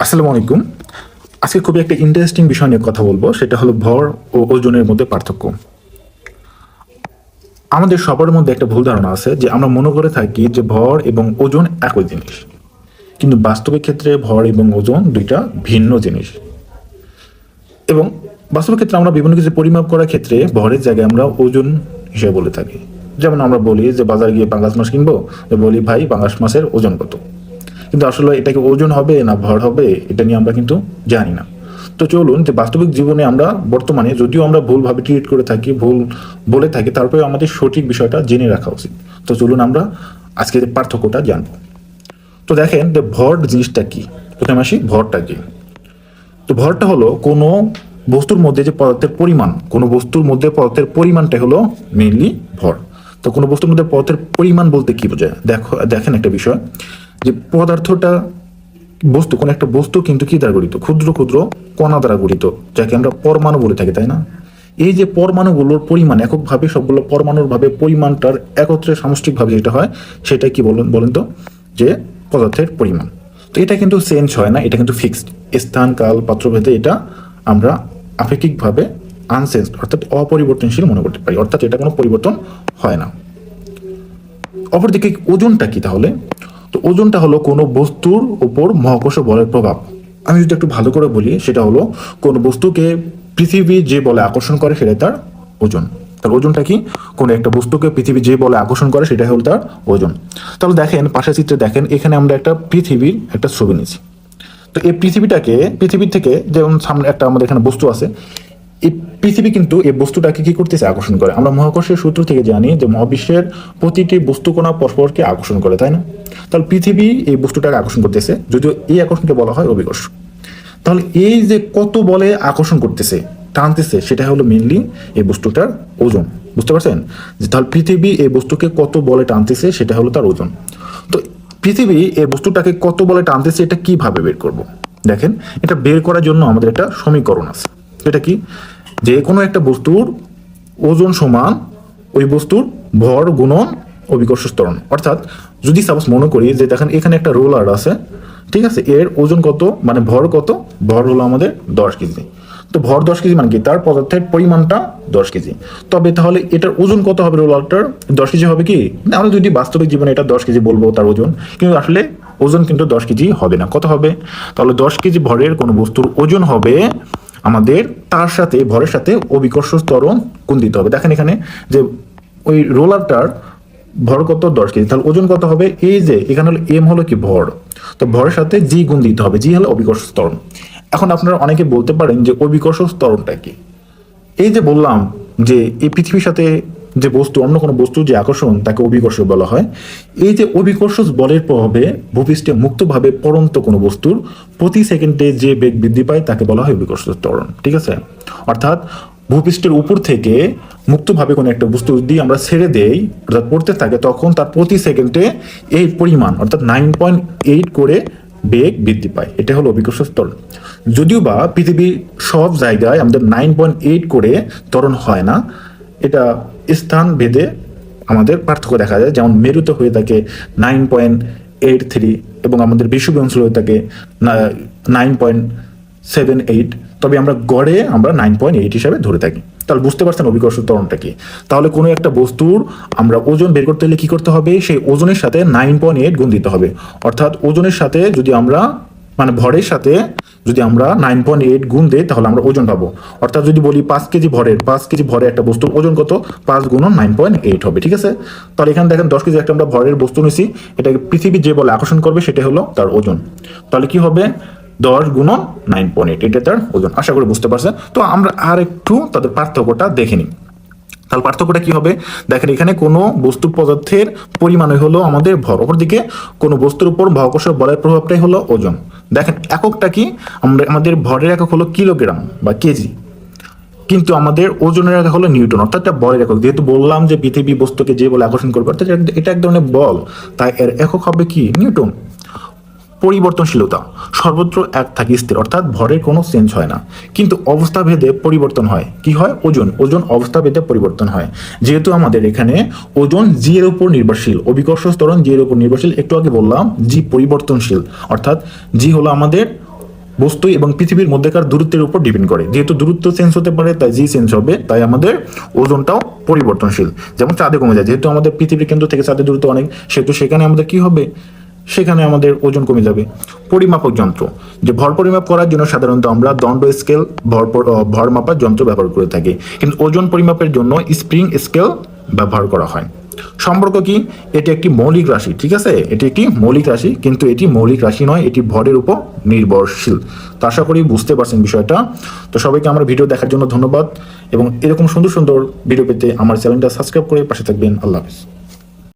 আসসালামু আলাইকুম। আজকে খুবই একটা ইন্টারেস্টিং বিষয় নিয়ে কথা বলব, সেটা হলো ভর ও ওজনের মধ্যে পার্থক্য। আমাদের সবার মধ্যে একটা ভুল ধারণা আছে যে আমরা মনে করে থাকি যে ভর এবং ওজন একই জিনিস। কিন্তু বাস্তবিক ক্ষেত্রে ভর এবং ওজন দুইটা ভিন্ন জিনিস। এবং বাস্তবিক ক্ষেত্রে আমরা বিভিন্ন কিছু পরিমাপ করার ক্ষেত্রে ভরের জায়গায় আমরা ওজন হিসেবে বলে থাকি। যেমন আমরা বলি যে বাজারে গিয়ে পাঙ্গাস মাছ কিনবো, বলি, ভাই, পাঙ্গাস মাছের ওজন কত? কিন্তু আসলে এটা কি ওজন হবে না ভর হবে, এটা নিয়ে আমরা কিন্তু জানি না। তো চলুন যে বাস্তবিক জীবনে আমরা বর্তমানে যদিও আমরা ভুলভাবে ট্রিট করে থাকি, ভুল বলে থাকি তারপরে আমাদের সঠিক বিষয়টা জেনে রাখা উচিত। তো চলুন আমরা আজকের পার্থক্যটা জানব। তো দেখেন যে ভর জিনিসটা কি? প্রথমে আসি, ভরটা কি? তো ভরটা হলো কোনো বস্তুর মধ্যে যে পদার্থের পরিমাণ, কোনো বস্তুর মধ্যে পদার্থের পরিমাণটা হলো মেইনলি ভর। তো কোনো বস্তুর মধ্যে পদার্থের পরিমাণ বলতে কি বোঝায়? দেখো, দেখেন একটা বিষয়। যে পদার্থটা বস্তু, কোন একটা বস্তু কিন্তু কি দ্বারা গঠিত? ক্ষুদ্র ক্ষুদ্র কণা দ্বারা গঠিত, যাকে আমরা পরমাণু বলে থাকি, তাই না? এই যে পরমাণুগুলোর পরিমাণ এককভাবে, সবগুলো পরমাণুর ভাবে পরিমাণটার একত্রে সামষ্টিকভাবে যেটা হয়, সেটা কি বলেন বলেন তো? যে পদার্থের পরিমাণ। তো এটা কিন্তু চেঞ্জ হয় না, এটা কিন্তু ফিক্সড। স্থান, কাল, পাত্রভেদে এটা আমরা আপেক্ষিকভাবে আনসেন্স অর্থাৎ অপরিবর্তনশীল মনে করতে পারি, অর্থাৎ এটা কোনো পরিবর্তন হয় না। অপরদিকে ওজনটা কি তাহলে? তো ওজনটা হলো কোনো বস্তুর উপর মহাকর্ষ বলের প্রভাব। আমি যদি একটু ভালো করে বলি, সেটা হলো কোনো বস্তুকে পৃথিবী যে বলে আকর্ষণ করে সেটা তার ওজন। তার ওজনটা কি? কোনো একটা বস্তুকে পৃথিবী যে বলে আকর্ষণ করে সেটা হলো তার ওজন। তাহলে দেখেন, পাশের চিত্রে দেখেন, এখানে আমরা একটা পৃথিবীর একটা ছবি নিয়েছি। তো এই পৃথিবীটাকে, পৃথিবীর থেকে যেমন সামনে একটা আমাদের এখানে বস্তু আছে, এই পৃথিবী কিন্তু এই বস্তুটাকে কি করতেছে? আকর্ষণ করে। আমরা মহাকর্ষের সূত্র থেকে জানি যে মহাবিশ্বের প্রতিটি বস্তুকণা পরস্পরকে আকর্ষণ করে, তাই না? তাহলে পৃথিবী এই বস্তুটাকে আকর্ষণ করতেছে, যদিও এই আকর্ষণকে বলা হয় অভিকর্ষ। তাহলে এই যে কত বলে আকর্ষণ করতেছে, টানতেছে, সেটা হলো মেনলি এই বস্তুটার ওজন। বুঝতে পারছেন? যে তাহলে পৃথিবী এই বস্তুকে কত বলে টানতেছে, সেটা হলো তার ওজন। তো পৃথিবী এই বস্তুটাকে কত বলে টানতেছে, এটা কীভাবে বের করব? দেখেন, এটা বের করার জন্য আমাদের একটা সমীকরণ আছে। এটা কি? যে কোনো একটা বস্তুর ওজন সমান, ওই বস্তুর ভর গুণন অভিকর্ষ ত্বরণ। অর্থাৎ যদি সাপোজ মনে করি যে দেখেন এখানে একটা রোলার আছে, ঠিক আছে? এর ওজন কত? মানে ভর কত? ভর হলো আমাদের দশ কেজি। তো ভর দশ কেজি মানে কি? তার পদার্থের পরিমাণটা দশ কেজি। তবে তাহলে এটার ওজন কত হবে রোলারটার? দশ কেজি হবে কি? আমরা যদি বাস্তবিক জীবনে এটা দশ কেজি বলব তার ওজন, কিন্তু আসলে ওজন কিন্তু দশ কেজি হবে না। কত হবে? তাহলে দশ কেজি ভরের কোনো বস্তুর ওজন হবে আমাদের তার সাথে, ভরের সাথে অবিকর্ষ ত্বরণ কোন দিতে হবে। দেখেন এখানে যে ওই রোলারটার ভর কত? দশ কেজি। তাহলে ওজন কত হবে? এই যে, এখানে হলো এম হলো কি? ভর। তো ভরের সাথে জি গুণ দিতে হবে। জি হলো অবিকর্ষ ত্বরণ। এখন আপনারা অনেকে বলতে পারেন যে অবিকর্ষ ত্বরণটা কি? এই যে বললাম যে এই পৃথিবীর সাথে যে বস্তু, অন্য কোনো বস্তু যে আকর্ষণ, তাকে অভিকর্ষ বলা হয়। এই যে অভিকর্ষ বলের প্রভাবে ভূপৃষ্ঠে মুক্তভাবে পরন্ত কোনো বস্তুর প্রতি সেকেন্ডে যে বেগ বৃদ্ধি পায়, তাকে বলা হয় অভিকর্ষ ত্বরণ। ঠিক আছে? অর্থাৎ ভূপৃষ্ঠের উপর থেকে মুক্তভাবে কোনো একটা বস্তু যদি আমরা ছেড়ে দেই, অর্থাৎ পড়তে থাকে, তখন তার প্রতি সেকেন্ডে এই পরিমাণ, অর্থাৎ নাইন পয়েন্ট এইট করে বেগ বৃদ্ধি পায়। এটা হলো অভিকর্ষ ত্বরণ। যদিও বা পৃথিবীর সব জায়গায় আমাদের নাইন পয়েন্ট এইট করে ত্বরণ হয় না এটা স্থান ভেদে আমাদের পার্থক্য দেখা যায়। যেমন মেরুতে হয়ে থাকে নাইন পয়েন্ট এইট থ্রি এবং আমাদের বিশ্ববি অঞ্চলে হয়ে থাকে নাইন পয়েন্ট সেভেন এইট তবে আমরা গড়ে আমরা নাইন পয়েন্ট এইট হিসাবে ধরে থাকি। তাহলে বুঝতে পারছেন অভিকর্ষ ত্বরণটা কি? তাহলে কোনো একটা বস্তুর আমরা ওজন বের করতে হলে কি করতে হবে? সেই ওজনের সাথে নাইন পয়েন্ট এইট গুণ দিতে হবে। অর্থাৎ ওজনের সাথে যদি আমরা মানে ভরের সাথে যদি আমরা নাইন পয়েন্ট এইট গুণ দিই, তাহলে আমরা ওজন পাবো। অর্থাৎ যদি বলি পাঁচ কেজি ভরের, পাঁচ কেজি ভরে একটা বস্তুর ওজন কত? পাঁচ গুণ নাইন পয়েন্ট এইট হবে, ঠিক আছে? তাহলে এখানে দেখেন দশ কেজি একটা আমরা ভরের বস্তু নিছি এটাকে পৃথিবী যে বলে আকর্ষণ করবে, সেটা হলো তার ওজন। তাহলে কি হবে? দশ গুণন নাইন পয়েন্ট এইট এটা তার ওজন। আশা করি বুঝতে পারছেন। তো আমরা আর একটু তাদের পার্থক্যটা দেখে নিই। তাহলে পার্থক্যটা কি হবে? দেখেন, এখানে কোনো বস্তু পদার্থের পরিমাণই হলো আমাদের ভর। অপরদিকে কোনো বস্তুর উপর মহাকর্ষ বলের প্রভাবটাই হলো ওজন। দেখেন, এককটা কি? আমরা আমাদের ভরের একক হলো কিলোগ্রাম বা কেজি। কিন্তু আমাদের ওজনের একক হলো নিউটন, অর্থাৎ একটা বলের একক। যেহেতু বললাম যে পৃথিবী বস্তুকে যে বলে আকর্ষণ করবে, অর্থাৎ এটা- এটা এক ধরনের বল। তাই এর একক হবে কি? নিউটন। পরিবর্তনশীলতা। সর্বত্র এক থাকে স্থির, অর্থাৎ ভরের কোনো চেঞ্জ হয় না। কিন্তু অবস্থা ভেদে পরিবর্তন হয়। কি হয়? ওজন। ওজন অবস্থা ভেদে পরিবর্তন হয়। যেহেতু আমাদের এখানে ওজন জি এর উপর নির্ভরশীল, অভিকর্ষ স্তরণ জি এর উপর নির্ভরশীল, একটু আগে বললাম জি পরিবর্তনশীল, অর্থাৎ জি হলো আমাদের বস্তু এবং পৃথিবীর মধ্যেকার দূরত্বের উপর ডিপেন্ড করে। যেহেতু দূরত্ব চেঞ্জ হতে পারে, তাই জি চেঞ্জ হবে, তাই আমাদের ওজনটাও পরিবর্তনশীল। যেমন চাঁদে কমে যায়। যেহেতু আমাদের পৃথিবীর কেন্দ্র থেকে চাঁদের দূরত্ব অনেক, সেহেতু সেখানে আমাদের কি হবে? সেখানে আমাদের ওজন কমে যাবে। পরিমাপক যন্ত্র। যে ভর পরিমাপ করার জন্য সাধারণত আমরা দণ্ড স্কেল, ভর ভর মাপার যন্ত্র ব্যবহার করে থাকি। কিন্তু ওজন পরিমাপের জন্য স্প্রিং স্কেল ব্যবহার করা হয়। সম্পর্ক কি? এটি একটি মৌলিক রাশি, ঠিক আছে? এটি একটি মৌলিক রাশি, কিন্তু এটি মৌলিক রাশি নয়, এটি ভরের উপর নির্ভরশীল। তো আশা করি বুঝতে পারছেন বিষয়টা। তো সবাইকে আমার ভিডিও দেখার জন্য ধন্যবাদ। এবং এরকম সুন্দর সুন্দর ভিডিও পেতে আমার চ্যানেলটা সাবস্ক্রাইব করে পাশে থাকবেন। আল্লাহ হাফিজ।